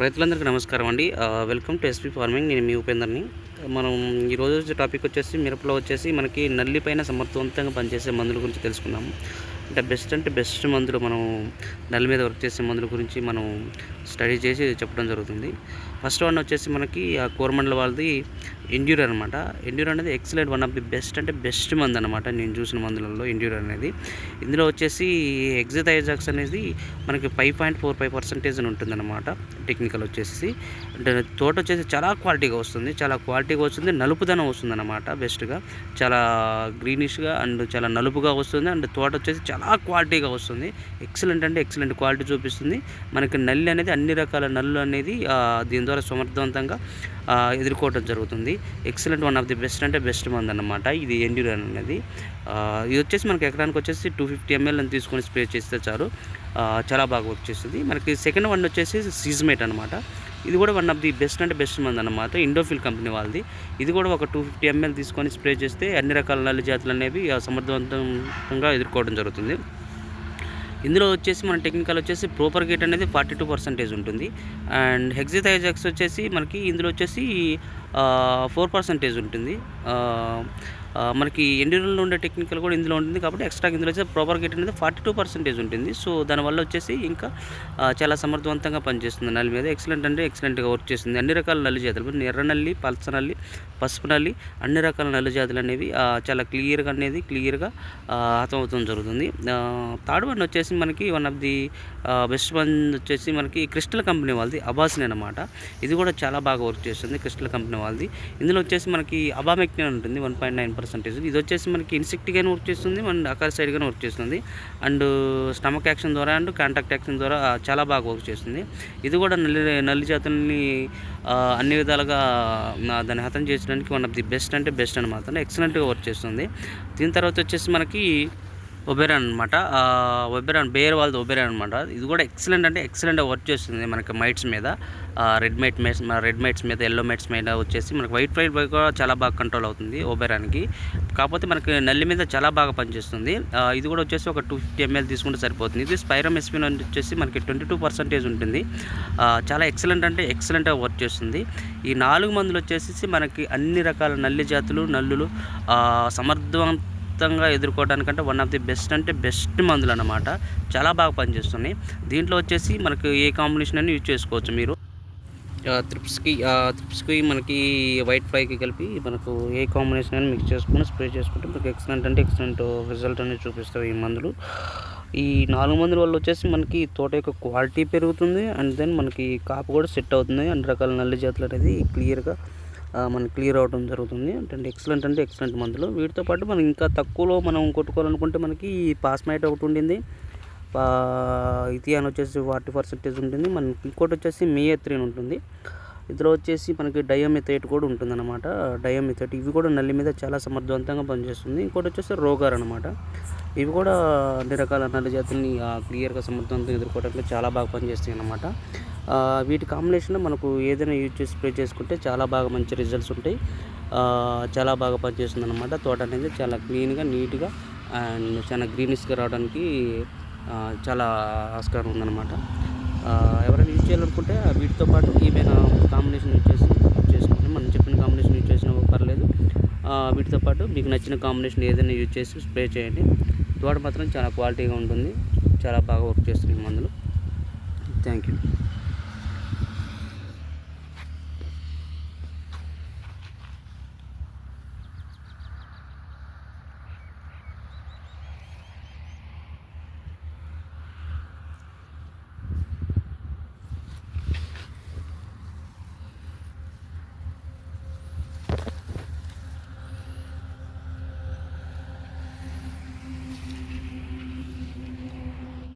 రైతులందరికీ నమస్కారం అండి. Welcome to SP farming. నేను మీ ఉపేందర్ని. మనం ఈరోజు వచ్చే టాపిక్ వచ్చేసి మిరపలో వచ్చేసి మనకి నల్లి పైన సమర్థవంతంగా పనిచేసే మందుల గురించి తెలుసుకుందాము అంటే బెస్ట్ అంటే బెస్ట్ మందులు మనం నల్లి మీద వర్క్ చేసే మందుల గురించి మనం స్టడీ చేసి చెప్పడం జరుగుతుంది. ఫస్ట్ వన్ వచ్చేసి మనకి ఆ కోరమండల వాళ్ళది ఎండ్యూర్ అనమాట ఎండ్యూర్ అనేది excellent one of the best అంటే బెస్ట్ మందు అనమాట నేను చూసిన మందులలో ఎండ్యూర్ అనేది. ఇందులో వచ్చేసి ఎగ్జిథైజాక్స్ అనేది మనకి five point four five percentage ఉంటుందన్నమాట. టెక్నికల్ వచ్చేసి. అంటే తోట వచ్చేసి చాలా క్వాలిటీగా వస్తుంది. చాలా క్వాలిటీగా వస్తుంది. నలుపుదనం వస్తుంది అనమాట బెస్ట్గా చాలా గ్రీనిష్గా అండ్ చాలా నలుపుగా వస్తుంది. అండ్ తోట వచ్చేసి చాలా క్వాలిటీగా వస్తుంది. ఎక్సలెంట్ అంటే ఎక్సలెంట్ క్వాలిటీ చూపిస్తుంది. మనకి నల్లి అనేది అన్ని రకాల నల్లు అనేది దీని ద్వారా సమర్థవంతంగా ఎదుర్కోవడం జరుగుతుంది. Excellent one of the best అంటే బెస్ట్ మంది అనమాట ఇది ఎండ్యూరన్ అనేది. ఇది వచ్చేసి మనకి ఎకరానికి వచ్చేసి టూ ఫిఫ్టీ ఎంఎల్ అని తీసుకొని స్ప్రే చేస్తే చాలు. చాలా బాగా వర్క్ చేస్తుంది. మనకి సెకండ్ వన్ వచ్చేసి సీజ్మేట్ అనమాట ఇది కూడా వన్ ఆఫ్ ది బెస్ట్ అంటే బెస్ట్ మంది అనమాట ఇండోఫిల్ కంపెనీ వాళ్ళది. ఇది కూడా ఒక టూ ఫిఫ్టీ ఎంఎల్ తీసుకొని స్ప్రే చేస్తే అన్ని రకాల నల్లి జాతులు అనేవి సమర్థవంతంగా ఎదుర్కోవడం జరుగుతుంది. ఇందులో వచ్చేసి మన టెక్నికల్ వచ్చేసి ప్రోపర్ గేట్ అనేది ఫార్టీ టూ పర్సెంటేజ్ ఉంటుంది. అండ్ హెక్సిథైజాక్స్ వచ్చేసి మనకి ఇందులో వచ్చేసి ఫోర్ పర్సెంటేజ్ ఉంటుంది. మనకి ఎండ్యూరల్లో ఉండే టెక్నికల్ కూడా ఇందులో ఉంటుంది కాబట్టి ఎక్స్ట్రా ఇందులో వచ్చేసి ప్రాపర్ గేట్ అనేది ఫార్టీ టూ పర్సెంటేజ్ ఉంటుంది. సో దానివల్ల వచ్చేసి ఇంకా చాలా సమర్థవంతంగా పనిచేస్తుంది నల్లి మీద. ఎక్సలెంట్ అంటే ఎక్సలెంట్గా వర్క్ చేస్తుంది. అన్ని రకాల నల్లి జాతులు ఎర్ర నల్లి పల్స నల్లి పసుపు నల్లి అన్ని రకాల నల్లి జాతులు అనేవి చాలా క్లియర్గా అనేది క్లియర్గా అర్థమవుతుంది జరుగుతుంది. థర్డ్ వన్ వచ్చేసి మనకి one of the best one వచ్చేసి మనకి క్రిస్టల్ కంపెనీ వాళ్ళది అబాసిన్ అనమాట ఇది కూడా చాలా బాగా వర్క్ చేస్తుంది క్రిస్టల్ కంపెనీ వాళ్ళది. ఇందులో వచ్చేసి మనకి అబామెక్టిన్ ఉంటుంది వన్ పాయింట్ నైన్ పర్సంటేజ్ ఇది వచ్చేసి మనకి ఇన్సెక్ట్గానే వర్క్ చేస్తుంది అండ్ అకార్ సైడ్గానే వర్క్ చేస్తుంది. అండ్ స్టమక్ యాక్షన్ ద్వారా అండ్ కాంటాక్ట్ యాక్షన్ ద్వారా చాలా బాగా వర్క్ చేస్తుంది. ఇది కూడా నల్లి నల్లి జాతుల్ని అన్ని విధాలుగా దాన్ని హతం చేసడానికి వన్ ఆఫ్ ది బెస్ట్ అంటే బెస్ట్ అనమాట ఎక్సలెంట్గా వర్క్ చేస్తుంది. దీని తర్వాత వచ్చేసి మనకి ఒబెరాన్ అనమాట ఒబెరాన్ బేర్ వాళ్ళది ఒబెరాన్ అనమాట ఇది కూడా ఎక్సలెంట్ అంటే ఎక్సలెంట్ వర్క్ చేస్తుంది మనకి మైట్స్ మీద. Red mite mites red mites మీద ఎల్లో మైట్స్ మీద వచ్చేసి మనకి వైట్ ఫ్లైట్ కూడా చాలా బాగా కంట్రోల్ అవుతుంది ఒబెరాన్కి కాకపోతే మనకి నల్లి మీద చాలా బాగా పనిచేస్తుంది. ఇది కూడా వచ్చేసి ఒక టూ ఫిఫ్టీ ఎంఎల్ తీసుకుంటే సరిపోతుంది. ఇది స్పైరమ్ ఎస్పిన్ వచ్చేసి మనకి ట్వంటీ టూ పర్సెంటేజ్ ఉంటుంది చాలా ఎక్సలెంట్ అంటే ఎక్సలెంట్గా వర్క్ చేస్తుంది. ఈ నాలుగు మందులు వచ్చేసి మనకి అన్ని రకాల నల్లి జాతులు నల్లులు సమర్థవంత మొత్తంగా ఎదుర్కోవడానికంటే వన్ ఆఫ్ ది బెస్ట్ అంటే బెస్ట్ మందులు అనమాట చాలా బాగా పనిచేస్తున్నాయి. దీంట్లో వచ్చేసి మనకు ఏ కాంబినేషన్ అని యూజ్ చేసుకోవచ్చు మీరు. త్రిప్స్కి త్రిప్స్కి మనకి వైట్ ఫ్లైకి కలిపి మనకు ఏ కాంబినేషన్ అని మిక్స్ చేసుకుని స్ప్రే చేసుకుంటే మనకు ఎక్సలెంట్ అంటే ఎక్సలెంట్ రిజల్ట్ అనేది చూపిస్తాయి ఈ మందులు. ఈ నాలుగు మందుల వల్ల వచ్చేసి మనకి తోట యొక్క క్వాలిటీ పెరుగుతుంది. అండ్ దెన్ మనకి కాపు కూడా సెట్ అవుతుంది. అన్ని రకాల నల్లి జాతులు అనేది క్లియర్గా మనకి క్లియర్ అవడం జరుగుతుంది. అంటే ఎక్సలెంట్ అంటే ఎక్సలెంట్ మందులు. వీటితో పాటు మనం ఇంకా తక్కువలో మనం కొట్టుకోవాలనుకుంటే మనకి పాస్మైట్ ఒకటి ఉండింది. ఇథియాన్ వచ్చేసి ఫార్టీ పర్సెంటేజ్ ఉంటుంది. మనకి ఇంకోటి వచ్చేసి మియేత్రిన్ ఉంటుంది. ఇందులో వచ్చేసి మనకి డయోమిథైట్ కూడా ఉంటుందన్నమాట. డయోమిథైట్ ఇవి కూడా నల్లి మీద చాలా సమర్థవంతంగా పనిచేస్తుంది. ఇంకోటి వచ్చేసి రోగార్ అనమాట ఇవి కూడా అన్ని రకాల నల్లి జాతుల్ని క్లియర్గా సమర్థవంతంగా ఎదుర్కోవడానికి చాలా బాగా పనిచేస్తాయి అన్నమాట వీటి కాంబినేషన్లో మనకు ఏదైనా యూజ్ చేసి స్ప్రే చేసుకుంటే చాలా బాగా మంచి రిజల్ట్స్ ఉంటాయి. చాలా బాగా పనిచేస్తుంది అనమాట తోట అనేది చాలా క్లీన్గా నీట్గా అండ్ చాలా గ్రీనిష్గా రావడానికి చాలా ఆస్కారం ఉందన్నమాట. ఎవరైనా యూజ్ చేయాలనుకుంటే వీటితో పాటు ఏమైనా కాంబినేషన్ యూజ్ చేసి చేసుకుంటే మనం చెప్పిన కాంబినేషన్ యూజ్ చేసినా పర్లేదు. వీటితో పాటు మీకు నచ్చిన కాంబినేషన్ ఏదైనా యూజ్ చేసి స్ప్రే చేయండి. తోట మాత్రం చాలా క్వాలిటీగా ఉంటుంది. చాలా బాగా వర్క్ చేస్తుంది మందులు. Thank you